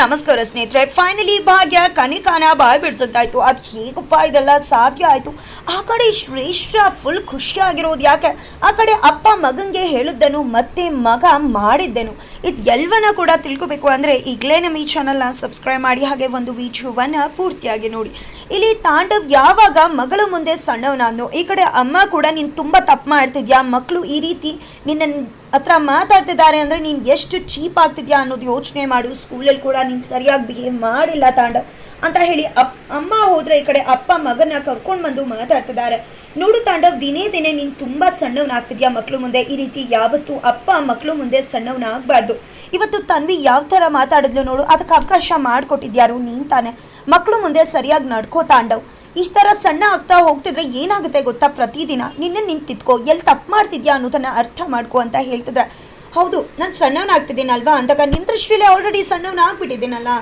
ನಮಸ್ಕಾರ ಸ್ನೇಹಿತರೆ. ಫೈನಲಿ ಭಾಗ್ಯ ಕನಿಕಾನ ಬಾಯ್ ಬಿಡ್ಸಂತಾಯ್ತು ಅದು ಹೇಗಪ್ಪ ಇದೆಲ್ಲ ಸಾಧ್ಯ ಆಯಿತು? ಆ ಕಡೆ ಶ್ರೇಷ್ಠ ಫುಲ್ ಖುಷಿಯಾಗಿರೋದು ಯಾಕೆ? ಆ ಕಡೆ ಅಪ್ಪ ಮಗನಿಗೆ ಹೇಳಿದ್ದನು ಮತ್ತೆ ಮಗ ಮಾಡಿದ್ದೆನು ಇದು ಎಲ್ಲವನ್ನ ಕೂಡ ತಿಳ್ಕೊಬೇಕು ಅಂದರೆ ಈಗಲೇ ನಮ್ಮ ಈ ಚಾನಲ್ನ ಸಬ್ಸ್ಕ್ರೈಬ್ ಮಾಡಿ, ಹಾಗೆ ಒಂದು ವಿಡಿಯೋವನ್ನು ಪೂರ್ತಿಯಾಗಿ ನೋಡಿ. ಇಲ್ಲಿ ತಾಂಡವ್ ಯಾವಾಗ ಮಗಳ ಮುಂದೆ ಸಣ್ಣವನಾದ್ನು ಈ ಕಡೆ ಅಮ್ಮ ಕೂಡ ನೀನು ತುಂಬ ತಪ್ಪು ಮಾಡ್ತಿದ್ಯಾ? ಮಕ್ಕಳು ಈ ರೀತಿ ನಿನ್ನ ಹತ್ರ ಮಾತಾಡ್ತಿದ್ದಾರೆ ಅಂದರೆ ನೀನು ಎಷ್ಟು ಚೀಪ್ ಆಗ್ತಿದ್ಯಾ ಅನ್ನೋದು ಯೋಚನೆ ಮಾಡು. ಸ್ಕೂಲಲ್ಲಿ ಕೂಡ ನೀನು ಸರಿಯಾಗಿ ಬಿಹೇವ್ ಮಾಡಿಲ್ಲ ತಾಂಡವ್ ಅಂತ ಹೇಳಿ ಅಪ್ ಅಮ್ಮ ಹೋದ್ರೆ ಈ ಕಡೆ ಅಪ್ಪ ಮಗನ ಕರ್ಕೊಂಡು ಬಂದು ಮಾತಾಡ್ತಿದ್ದಾರೆ. ನೋಡು ತಾಂಡವ್, ದಿನೇ ದಿನೇ ನೀನು ತುಂಬ ಸಣ್ಣವನಾಗ್ತಿದ್ಯಾ ಮಕ್ಕಳು ಮುಂದೆ? ಈ ರೀತಿ ಯಾವತ್ತೂ ಅಪ್ಪ ಮಕ್ಕಳು ಮುಂದೆ ಸಣ್ಣವನಾಗಬಾರ್ದು. ಇವತ್ತು ತನ್ವಿ ಯಾವ ಥರ ಮಾತಾಡಿದ್ಲು ನೋಡು, ಅದಕ್ಕೆ ಅವಕಾಶ ಮಾಡಿಕೊಟ್ಟಿದ್ಯಾರು ನೀನು ತಾನೆ. ಮಕ್ಕಳು ಮುಂದೆ ಸರಿಯಾಗಿ ನಡ್ಕೋ ತಾಂಡವ್ ಇಷ್ಟ ಥರ ಸಣ್ಣ ಆಗ್ತಾ ಹೋಗ್ತಿದ್ರೆ ಏನಾಗುತ್ತೆ ಗೊತ್ತಾ ಪ್ರತಿದಿನ? ನಿನ್ನೆ ನಿಂತು ತಿತ್ಕೋ ಎಲ್ಲಿ ತಪ್ಪು ಮಾಡ್ತಿದ್ಯಾ ಅನ್ನೋದನ್ನು ಅರ್ಥ ಮಾಡ್ಕೋ ಅಂತ ಹೇಳ್ತಿದ್ರೆ, ಹೌದು, ನಾನು ಸಣ್ಣವನಾಗ್ತಿದ್ದೀನಲ್ವಾ ಅಂದಾಗ ನಿನ್ನ ದೃಷ್ಟಿಯಲ್ಲಿ ಆಲ್ರೆಡಿ ಸಣ್ಣವನಾಗ್ಬಿಟ್ಟಿದ್ದೀನಲ್ಲ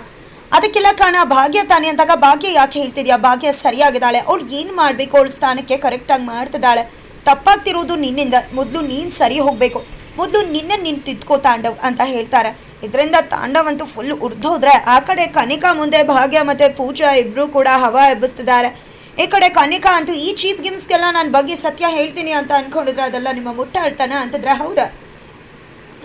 ಅದಕ್ಕೆಲ್ಲ ಕಾರಣ ಭಾಗ್ಯ ತಾನೆ ಅಂದಾಗ ಭಾಗ್ಯ ಯಾಕೆ ಹೇಳ್ತಿದ್ಯಾ? ಭಾಗ್ಯ ಸರಿಯಾಗಿದ್ದಾಳೆ, ಅವಳು ಏನು ಮಾಡಬೇಕು ಅವಳು ಸ್ಥಾನಕ್ಕೆ ಕರೆಕ್ಟಾಗಿ ಮಾಡ್ತಿದ್ದಾಳೆ. ತಪ್ಪಾಗ್ತಿರೋದು ನಿನ್ನಿಂದ, ಮೊದಲು ನೀನು ಸರಿ ಹೋಗಬೇಕು. ಮೊದಲು ನಿನ್ನ ನೀನು ತಿದ್ಕೋ ತಾಂಡವ್ ಅಂತ ಹೇಳ್ತಾರೆ. ಇದರಿಂದ ತಾಂಡವ್ ಅಂತೂ ಫುಲ್ ಉರ್ದೋದ್ರೆ ಆ ಕಡೆ ಕನಿಕಾ ಮುಂದೆ ಭಾಗ್ಯ ಮತ್ತು ಪೂಜಾ ಇಬ್ಬರು ಕೂಡ ಹವಾ ಎಬ್ಬಿಸ್ತಿದ್ದಾರೆ. ಈ ಕಡೆ ಕನಿಕಾ ಅಂತೂ ಈ ಚೀಪ್ ಗಿಮ್ಸ್ಗೆಲ್ಲ ನಾನು ಬಗ್ಗೆ ಸತ್ಯ ಹೇಳ್ತೀನಿ ಅಂತ ಅಂದ್ಕೊಂಡಿದ್ರೆ ಅದೆಲ್ಲ ನಿಮ್ಮ ಮುಟ್ಟಾಳ್ತಾನ ಅಂತಂದ್ರೆ ಹೌದಾ.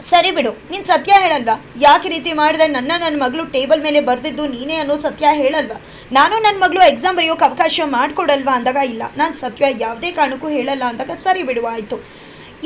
ಸರಿ ಬಿಡು, ನೀನು ಸತ್ಯ ಹೇಳಲ್ವಾ? ಯಾಕೆ ರೀತಿ ಮಾಡಿದೆ? ನನ್ನ ನನ್ನ ಮಗಳು ಟೇಬಲ್ ಮೇಲೆ ಬರೆದಿದ್ದು ನೀನೇ ಅನ್ನೋ ಸತ್ಯ ಹೇಳಲ್ವಾ? ನಾನು ನನ್ನ ಮಗಳು ಎಕ್ಸಾಮ್ ಬರೆಯೋಕೆ ಅವಕಾಶ ಮಾಡಿಕೊಡಲ್ವಾ ಅಂದಾಗ ಇಲ್ಲ. ನಾನು ಸತ್ಯ ಯಾವುದೇ ಕಾರಣಕ್ಕೂ ಹೇಳಲ್ಲ ಅಂದಾಗ ಸರಿ ಬಿಡುವ ಆಯಿತು.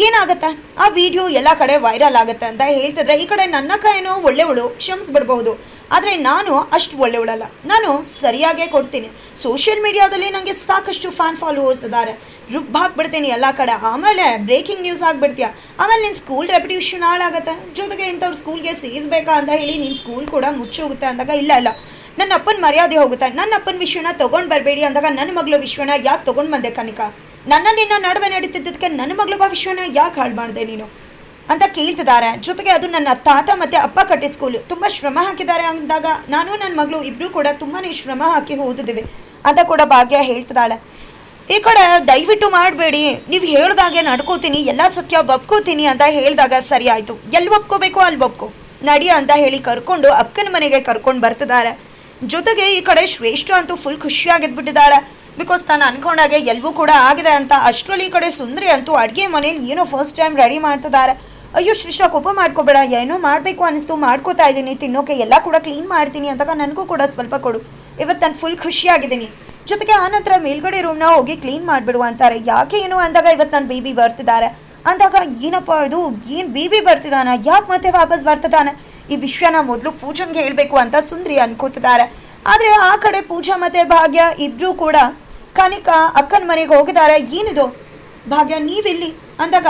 ಏನಾಗತ್ತೆ? ಆ ವಿಡಿಯೋ ಎಲ್ಲ ಕಡೆ ವೈರಲ್ ಆಗುತ್ತೆ ಅಂತ ಹೇಳ್ತಿದ್ರೆ ಈ ಕಡೆ ನನ್ನ ಕೈನೋ ಒಳ್ಳೆವಳು ಕ್ಷಮಿಸ್ಬಿಡ್ಬಹುದು. ಆದರೆ ನಾನು ಅಷ್ಟು ಒಳ್ಳೆಯವಳಲ್ಲ ನಾನು ಸರಿಯಾಗೇ ಕೊಡ್ತೀನಿ. ಸೋಷಿಯಲ್ ಮೀಡಿಯಾದಲ್ಲಿ ನನಗೆ ಸಾಕಷ್ಟು ಫ್ಯಾನ್ ಫಾಲೋವರ್ಸ್ ಇದ್ದಾರೆ ರುಬ್ ಹಾಕ್ಬಿಡ್ತೀನಿ ಎಲ್ಲ ಕಡೆ. ಆಮೇಲೆ ಬ್ರೇಕಿಂಗ್ ನ್ಯೂಸ್ ಆಗಿಬಿಡ್ತೀಯ? ಆಮೇಲೆ ನಿನ್ನ ಸ್ಕೂಲ್ ರೆಪ್ಯುಟೇಷನ್ ಹಾಳಾಗತ್ತೆ. ಜೊತೆಗೆ ಇಂಥವ್ರು ಸ್ಕೂಲ್ಗೆ ಸೇರಿಸ್ಬೇಕಾ ಅಂತ ಹೇಳಿ ನಿನ್ನ ಸ್ಕೂಲ್ ಕೂಡ ಮುಚ್ಚೋಗುತ್ತೆ ಅಂದಾಗ ಇಲ್ಲ ಇಲ್ಲ. ನನ್ನ ಅಪ್ಪನ ಮರ್ಯಾದೆ ಹೋಗುತ್ತೆ. ನನ್ನ ಅಪ್ಪನ ವಿಷಯನ ತೊಗೊಂಡು ಬರಬೇಡಿ ಅಂದಾಗ ನನ್ನ ಮಗಳ ವಿಷಯನ ಯಾಕೆ ತೊಗೊಂಡು ಬಂದೆ ಕನಿಕಾ? ನನ್ನ ನಿನ್ನ ನಡುವೆ ನಡೀತಿದ್ದಕ್ಕೆ ನನ್ನ ಮಗಳ ಭವಿಷ್ಯನ ಯಾಕೆ ಹಾಳು ಮಾಡಿದೆ ನೀನು? ಅಂತ ಕೇಳ್ತಿದ್ದಾರೆ. ಜೊತೆಗೆ ಅದು ನನ್ನ ತಾತ ಮತ್ತು ಅಪ್ಪ ಕಟ್ಟಿದ ಸ್ಕೂಲು ತುಂಬ ಶ್ರಮ ಹಾಕಿದ್ದಾರೆ ಅಂದಾಗ ನಾನು ನನ್ನ ಮಗಳು ಇಬ್ಬರು ಕೂಡ ತುಂಬಾ ಶ್ರಮ ಹಾಕಿ ಓದಿದ್ದೀವಿ ಅಂತ ಕೂಡ ಭಾಗ್ಯ ಹೇಳ್ತಿದ್ದಾಳೆ. ಈ ಕಡೆ ದಯವಿಟ್ಟು ಮಾಡಬೇಡಿ. ನೀವು ಹೇಳ್ದಾಗೆ ನಡ್ಕೋತೀನಿ, ಎಲ್ಲ ಸತ್ಯ ಒಪ್ಕೋತೀನಿ ಅಂತ ಹೇಳಿದಾಗ ಸರಿ ಆಯಿತು. ಎಲ್ಲಿ ಒಪ್ಕೋಬೇಕು ಅಲ್ಲಿ ಒಪ್ಕೋ. ನಡಿ ಅಂತ ಹೇಳಿ ಕರ್ಕೊಂಡು ಅಕ್ಕನ ಮನೆಗೆ ಕರ್ಕೊಂಡು ಬರ್ತಿದ್ದಾರೆ. ಜೊತೆಗೆ ಈ ಕಡೆ ಶ್ರೇಷ್ಠ ಅಂತೂ ಫುಲ್ ಖುಷಿಯಾಗಿದ್ಬಿಟ್ಟಿದ್ದಾಳೆ. ಬಿಕಾಸ್ ತಾನು ಅನ್ಕೊಂಡಾಗೆ ಎಲ್ಲವೂ ಕೂಡ ಆಗಿದೆ ಅಂತ. ಅಷ್ಟರಲ್ಲಿ ಈ ಕಡೆ ಸುಂದರಿ ಅಂತೂ ಅಡುಗೆ ಮನೇಲಿ ಏನೋ ಫಸ್ಟ್ ಟೈಮ್ ರೆಡಿ ಮಾಡ್ತಿದ್ದಾರೆ. ಅಯ್ಯೋ, ಶ್ರೀಶಾ, ಕೋಪ ಮಾಡ್ಕೋಬೇಡ. ಏನೋ ಮಾಡಬೇಕು ಅನಿಸ್ತು. ಮಾಡ್ಕೋತಾ ಇದ್ದೀನಿ. ತಿನ್ನೋಕೆ ಎಲ್ಲ ಕೂಡ ಕ್ಲೀನ್ ಮಾಡ್ತೀನಿ ಅಂದಾಗ ನನಗೂ ಕೂಡ ಸ್ವಲ್ಪ ಕೊಡು. ಇವತ್ತು ನಾನು ಫುಲ್ ಖುಷಿಯಾಗಿದ್ದೀನಿ. ಜೊತೆಗೆ ಆನಂತರ ಮೇಲ್ಗಡೆ ರೂಮ್ನ ಹೋಗಿ ಕ್ಲೀನ್ ಮಾಡಿಬಿಡು ಅಂತಾರೆ. ಯಾಕೆ ಏನು ಅಂದಾಗ ಇವತ್ತು ನನ್ನ ಬೇಬಿ ಬರ್ತಿದ್ದಾರೆ. ಅಂದಾಗ ಏನಪ್ಪ ಇದು? ಏನು ಬೇಬಿ ಬರ್ತಿದ್ದಾನೆ? ಯಾಕೆ ಮತ್ತೆ ವಾಪಸ್ ಬರ್ತಿದ್ದಾನೆ? ಈ ವಿಷಯನ ಮೊದಲು ಪೂಜನ್ಗೆ ಹೇಳಬೇಕು ಅಂತ ಸುಂದ್ರಿ ಅನ್ಕೋತಿದ್ದಾರೆ. ಆದರೆ ಆ ಕಡೆ ಪೂಜಾ ಮತ್ತು ಭಾಗ್ಯ ಇಬ್ಬರೂ ಕೂಡ ಕನಿಕ ಅಕ್ಕನ ಮನೆಗೆ ಹೋಗಿದ್ದಾರೆ. ಏನಿದು? ಭಾಗ್ಯ, ನೀವಿಲ್ಲಿ? ಅಂದಾಗ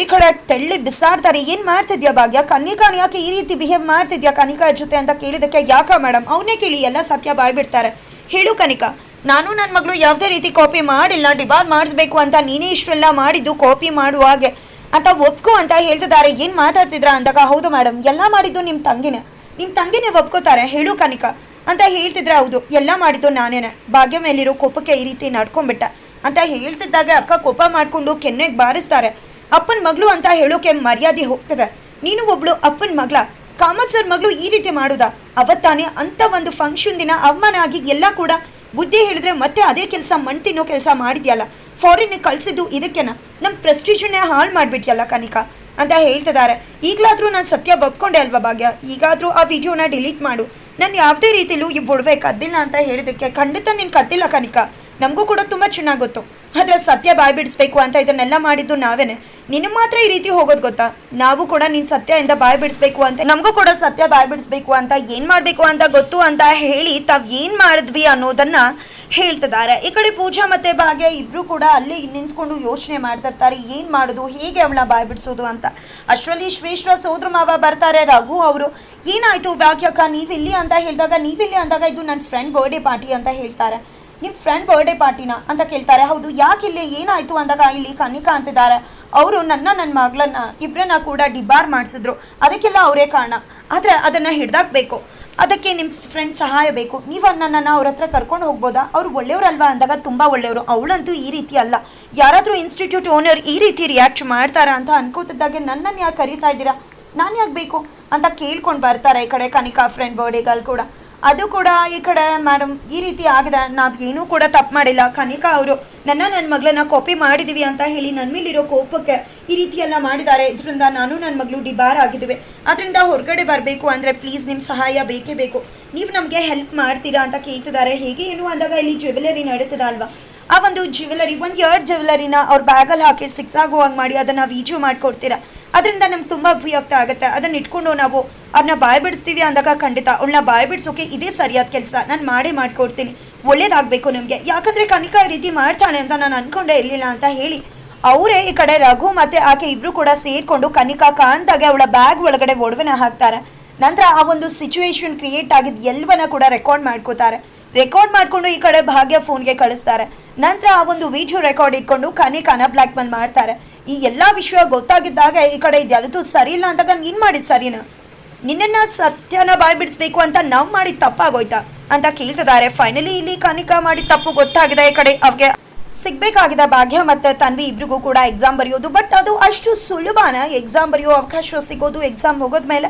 ಈ ಕಡೆ ತೆಳ್ಳಿ ಬಿಸಾಡ್ತಾರೆ. ಏನು ಮಾಡ್ತಿದ್ಯಾ ಭಾಗ್ಯ? ಕನಿಕಾನ್ ಯಾಕೆ ಈ ರೀತಿ ಬಿಹೇವ್ ಮಾಡ್ತಿದ್ಯಾ ಕನಿಕಾ ಜೊತೆ ಅಂತ ಕೇಳಿದಕ್ಕೆ ಯಾಕ ಮೇಡಮ್ ಅವನೇ ಕೇಳಿ ಎಲ್ಲ ಸತ್ಯ ಬಾಯ್ಬಿಡ್ತಾರೆ. ಹೇಳು ಕನಿಕ, ನಾನು ನನ್ನ ಮಗಳು ಯಾವುದೇ ರೀತಿ ಕಾಪಿ ಮಾಡಿಲ್ಲ ಡಿಬಾರ್ ಮಾಡಿಸ್ಬೇಕು ಅಂತ ನೀನೇ ಇಷ್ಟೆಲ್ಲ ಮಾಡಿದ್ದು ಕಾಪಿ ಮಾಡುವ ಹಾಗೆ ಅಂತ ಒಪ್ಕೋ ಅಂತ ಹೇಳ್ತಿದ್ದಾರೆ. ಏನು ಮಾತಾಡ್ತಿದ್ರಾ ಅಂದಾಗ, ಹೌದು ಮೇಡಮ್ ಎಲ್ಲ ಮಾಡಿದ್ದು ನಿಮ್ಮ ತಂಗಿನೇ. ನಿಮ್ಮ ತಂಗಿನೇ ಒಪ್ಕೋತಾರೆ. ಹೇಳು ಕನಿಕಾ ಅಂತ ಹೇಳ್ತಿದ್ರೆ ಹೌದು. ಎಲ್ಲ ಮಾಡಿದ್ದು ನಾನೇನೆ. ಭಾಗ್ಯ ಮೇಲಿರೋ ಕೋಪಕ್ಕೆ ಈ ರೀತಿ ನಡ್ಕೊಂಡ್ಬಿಟ್ಟ. ಅಂತ ಹೇಳ್ತಿದ್ದಾಗ ಅಕ್ಕ ಕೋಪ ಮಾಡಿಕೊಂಡು ಕೆನ್ನೆಗೆ ಬಾರಿಸ್ತಾರೆ. ಅಪ್ಪನ ಮಗಳು ಅಂತ ಹೇಳೋಕೆ ಮರ್ಯಾದೆ ಹೋಗ್ತದೆ. ನೀನು ಒಬ್ಳು ಅಪ್ಪನ ಮಗಳ. ಕಾಮತ್ ಸರ್ ಮಗಳು ಈ ರೀತಿ ಮಾಡುದ? ಅವತ್ತಾನೆ ಅಂತ ಒಂದು ಫಂಕ್ಷನ್ ದಿನ ಅವಮಾನ ಆಗಿ ಎಲ್ಲ ಕೂಡ ಬುದ್ಧಿ ಹೇಳಿದ್ರೆ ಮತ್ತೆ ಅದೇ ಕೆಲಸ ಮಣ್ ತಿನ್ನೋ ಕೆಲಸ ಮಾಡಿದ್ಯಲ್ಲ. ಫಾರಿನ್ ಕಳಿಸಿದ್ದು ಇದಕ್ಕೆನ? ನಮ್ಮ ಪ್ರೆಸ್ಟೀಜನ್ನೇ ಹಾಳು ಮಾಡಿಬಿಟ್ಯಲ್ಲ ಕನಿಕಾ. ಅಂತ ಹೇಳ್ತಿದ್ದಾರೆ. ಈಗಲಾದರೂ ನಾನು ಸತ್ಯ ಒಪ್ಕೊಂಡೆ ಅಲ್ವಾ ಭಾಗ್ಯ? ಈಗಾದರೂ ಆ ವಿಡಿಯೋನ ಡಿಲೀಟ್ ಮಾಡು. ನಾನು ಯಾವುದೇ ರೀತಿಲೂ ಈ ಒಡವೆ ಕದ್ದಿಲ್ಲ ಅಂತ ಹೇಳಿದಕ್ಕೆ ಖಂಡಿತ ನೀನು ಕದ್ದಿಲ್ಲ ಕನಿಕ. ನಮಗೂ ಕೂಡ ತುಂಬ ಚೆನ್ನಾಗಿ ಗೊತ್ತು. ಆದರೆ ಸತ್ಯ ಬಾಯ್ ಬಿಡಿಸ್ಬೇಕು ಅಂತ ಇದನ್ನೆಲ್ಲ ಮಾಡಿದ್ದು ನಾವೇನೆ. ನಿನ್ನ ಮಾತ್ರ ಈ ರೀತಿ ಹೋಗೋದು ಗೊತ್ತಾ? ನಾವು ಕೂಡ ನಿನ್ನ ಸತ್ಯದಿಂದ ಬಾಯ್ ಬಿಡಿಸ್ಬೇಕು ಅಂತ ನಮಗೂ ಕೂಡ ಸತ್ಯ ಬಾಯ್ ಬಿಡಿಸ್ಬೇಕು ಅಂತ ಏನು ಮಾಡಬೇಕು ಅಂತ ಗೊತ್ತು ಅಂತ ಹೇಳಿ ತಾವು ಏನು ಮಾಡಿದ್ವಿ ಅನ್ನೋದನ್ನ ಹೇಳ್ತಿದ್ದಾರೆ. ಈ ಕಡೆ ಪೂಜಾ ಮತ್ತೆ ಭಾಗ್ಯ ಇಬ್ರು ಕೂಡ ಅಲ್ಲಿ ನಿಂತ್ಕೊಂಡು ಯೋಚನೆ ಮಾಡ್ತಿರ್ತಾರೆ. ಏನು ಮಾಡೋದು, ಹೇಗೆ ಅವಳ ಬಾಯ್ ಬಿಡಿಸೋದು ಅಂತ. ಅಷ್ಟರಲ್ಲಿ ಶ್ರೇಷ್ಠ ಸೋದ್ರ ಮಾವ ಬರ್ತಾರೆ. ರಘು ಅವರು, ಏನಾಯ್ತು ಭಾಗ್ಯಕ್ಕ ನೀವಿಲ್ಲಿ ಅಂತ ಹೇಳಿದಾಗ, ನೀವಿಲ್ಲಿ ಅಂದಾಗ ಇದು ನನ್ನ ಫ್ರೆಂಡ್ ಬರ್ಡೇ ಪಾರ್ಟಿ ಅಂತ ಹೇಳ್ತಾರೆ. ನಿಮ್ಮ ಫ್ರೆಂಡ್ ಬರ್ಡೇ ಪಾರ್ಟಿನ ಅಂತ ಕೇಳ್ತಾರೆ. ಹೌದು, ಯಾಕೆ ಇಲ್ಲಿ ಏನಾಯ್ತು ಅಂದಾಗ ಇಲ್ಲಿ ಕನಿಕಾ ಅಂತಿದ್ದಾರೆ. ಅವರು ನನ್ನ ನನ್ನ ಮಗಳನ್ನ ಇಬ್ಬರನ್ನ ಕೂಡ ಡಿಬಾರ್ ಮಾಡಿಸಿದ್ರು. ಅದಕ್ಕೆಲ್ಲ ಅವರೇ ಕಾರಣ. ಆದರೆ ಅದನ್ನು ಹಿಡ್ದಾಕ್ಬೇಕು. ಅದಕ್ಕೆ ನಿಮ್ಮ ಫ್ರೆಂಡ್ ಸಹಾಯ ಬೇಕು. ನೀವು ನನ್ನನ್ನು ಅವ್ರ ಹತ್ರ ಕರ್ಕೊಂಡು ಹೋಗ್ಬೋದಾ? ಅವ್ರು ಒಳ್ಳೆಯವರಲ್ವಾ? ಅಂದಾಗ ತುಂಬ ಒಳ್ಳೆಯವರು. ಅವಳಂತೂ ಈ ರೀತಿ ಅಲ್ಲ. ಯಾರಾದರೂ ಇನ್ಸ್ಟಿಟ್ಯೂಟ್ ಓನರ್ ಈ ರೀತಿ ರಿಯಾಕ್ಟ್ ಮಾಡ್ತಾರಾ ಅಂತ ಅನ್ಕೋತಿದ್ದಾಗೆ ನನ್ನನ್ನು ಯಾಕೆ ಕರೀತಾ ಇದ್ದೀರಾ? ನಾನು ಯಾಕೆ ಬೇಕು? ಅಂತ ಕೇಳ್ಕೊಂಡು ಬರ್ತಾರೆ ಈ ಕಡೆ ಕನಿಕಾ ಫ್ರೆಂಡ್ ಬರ್ಡೇಗಳು ಕೂಡ. ಅದು ಕೂಡ ಈ ಕಡೆ ಮೇಡಮ್ ಈ ರೀತಿ ಆಗಿದೆ. ನಾವು ಏನೂ ಕೂಡ ತಪ್ಪು ಮಾಡಿಲ್ಲ. ಕನಿಕಾ ಅವರು, ನನ್ನ ನನ್ನ ಮಗಳನ್ನ ಕಾಪಿ ಮಾಡಿದ್ದೀವಿ ಅಂತ ಹೇಳಿ ನನ್ನ ಮೇಲಿರೋ ಕೋಪಕ್ಕೆ ಈ ರೀತಿಯೆಲ್ಲ ಮಾಡಿದ್ದಾರೆ. ಇದರಿಂದ ನಾನು ನನ್ನ ಮಗಳು ಡಿಬಾರ್ ಆಗಿದ್ದೀವಿ. ಅದರಿಂದ ಹೊರಗಡೆ ಬರಬೇಕು ಅಂದರೆ ಪ್ಲೀಸ್ ನಿಮ್ಮ ಸಹಾಯ ಬೇಕೇ ಬೇಕು. ನೀವು ನಮಗೆ ಹೆಲ್ಪ್ ಮಾಡ್ತೀರಾ ಅಂತ ಕೇಳ್ತಿದ್ದಾರೆ. ಹೇಗೆ ಏನು ಅಂದಾಗ ಇಲ್ಲಿ ಜ್ಯುವೆಲರಿ ನಡೀತದ ಅಲ್ವಾ? ಆ ಒಂದು ಜ್ಯುವೆಲರಿ ಒಂದು ಎರಡು ಜ್ಯುವೆಲರಿನ ಅವ್ರ ಬ್ಯಾಗಲ್ಲಿ ಹಾಕಿ ಸಿಕ್ಸ್ ಆಗುವಂಗೆ ಮಾಡಿ ಅದನ್ನು ವಿಡಿಯೋ ಮಾಡಿಕೊಡ್ತೀರಾ? ಅದರಿಂದ ನಮ್ಗೆ ತುಂಬ ಉಪಯುಕ್ತ ಆಗುತ್ತೆ. ಅದನ್ನ ಇಟ್ಕೊಂಡು ನಾವು ಅವ್ರನ್ನ ಬಾಯ್ ಬಿಡಿಸ್ತೀವಿ ಅಂದಾಗ ಖಂಡಿತ ಅವಳನ್ನ ಬಾಯ್ ಬಿಡಿಸೋಕೆ ಇದೇ ಸರಿಯಾದ ಕೆಲಸ. ನಾನು ಮಾಡೇ ಮಾಡಿಕೊಡ್ತೀನಿ. ಒಳ್ಳೇದಾಗಬೇಕು ನಿಮಗೆ. ಯಾಕಂದರೆ ಕನಿಕಾ ಈ ರೀತಿ ಮಾಡ್ತಾಳೆ ಅಂತ ನಾನು ಅಂದ್ಕೊಂಡೇ ಇರಲಿಲ್ಲ ಅಂತ ಹೇಳಿ ಅವರೇ ಈ ಕಡೆ ರಘು ಮತ್ತು ಆಕೆ ಇಬ್ಬರು ಕೂಡ ಸೇರಿಕೊಂಡು ಕನಿಕಾ ಕಾಣ್ದಾಗೆ ಅವಳ ಬ್ಯಾಗ್ ಒಳಗಡೆ ಒಡವೆನ ಹಾಕ್ತಾರೆ. ನಂತರ ಆ ಒಂದು ಸಿಚುವೇಶನ್ ಕ್ರಿಯೇಟ್ ಆಗಿದ್ದು ಎಲ್ಲವನ್ನ ಕೂಡ ರೆಕಾರ್ಡ್ ಮಾಡ್ಕೋತಾರೆ. ರೆಕಾರ್ಡ್ ಮಾಡಿಕೊಂಡು ಈ ಕಡೆ ಭಾಗ್ಯ ಫೋನ್ಗೆ ಕಳಿಸ್ತಾರೆ. ನಂತರ ಆ ಒಂದು ವಿಡಿಯೋ ರೆಕಾರ್ಡ್ ಇಟ್ಕೊಂಡು ಕನಿಕಾನ ಬ್ಲ್ಯಾಕ್ ಮೇಲ್ ಮಾಡ್ತಾರೆ. ಈ ಎಲ್ಲ ವಿಷಯ ಗೊತ್ತಾಗಿದ್ದಾಗ ಈ ಕಡೆ ಇದೆಲ್ಲದು ಸರಿ ಇಲ್ಲ ಅಂದಾಗ ನೀನು ಮಾಡಿದ ಸರಿನ? ನಿನ್ನನ್ನ ಸತ್ಯನ ಬಾಯ್ ಬಿಡಿಸ್ಬೇಕು ಅಂತ ನಾವು ಮಾಡಿದ ತಪ್ಪಾಗೋಯ್ತಾ? ಅಂತ ಕೇಳ್ತಿದ್ದಾರೆ. ಫೈನಲಿ ಇಲ್ಲಿ ಕನಿಕಾ ಮಾಡಿದ ತಪ್ಪು ಗೊತ್ತಾಗಿದೆ ಈ ಕಡೆ ಅವ್ಗೆ. ಸಿಗ್ಬೇಕಾಗಿದೆ ಭಾಗ್ಯ ಮತ್ತೆ ತನ್ವಿ ಇಬ್ರಿಗೂ ಕೂಡ ಎಕ್ಸಾಮ್ ಬರೆಯೋದು ಬಟ್ ಅದು ಅಷ್ಟು ಸುಲಭನ ಎಕ್ಸಾಮ್ ಬರೆಯೋ ಅವಕಾಶ ಸಿಗೋದು ಎಕ್ಸಾಮ್ ಹೋಗೋದ್ಮೇಲೆ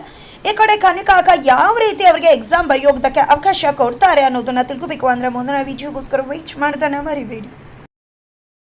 ಈ ಕಡೆ ಕನಿಕಾಕ ಯಾವ ರೀತಿ ಅವರಿಗೆ ಎಕ್ಸಾಮ್ ಬರೆಯೋದಕ್ಕೆ ಅವಕಾಶ ಕೊಡ್ತಾರೆ ಅನ್ನೋದನ್ನ ತಿಳ್ಕೊಬೇಕು. ಅಂದ್ರೆ ಮುಂದಿನ ವಿಡಿಯೋಗೋಸ್ಕರ ವೇಟ್ ಮಾಡ್ದಾನೆ ಮರಿಬೇಡಿ.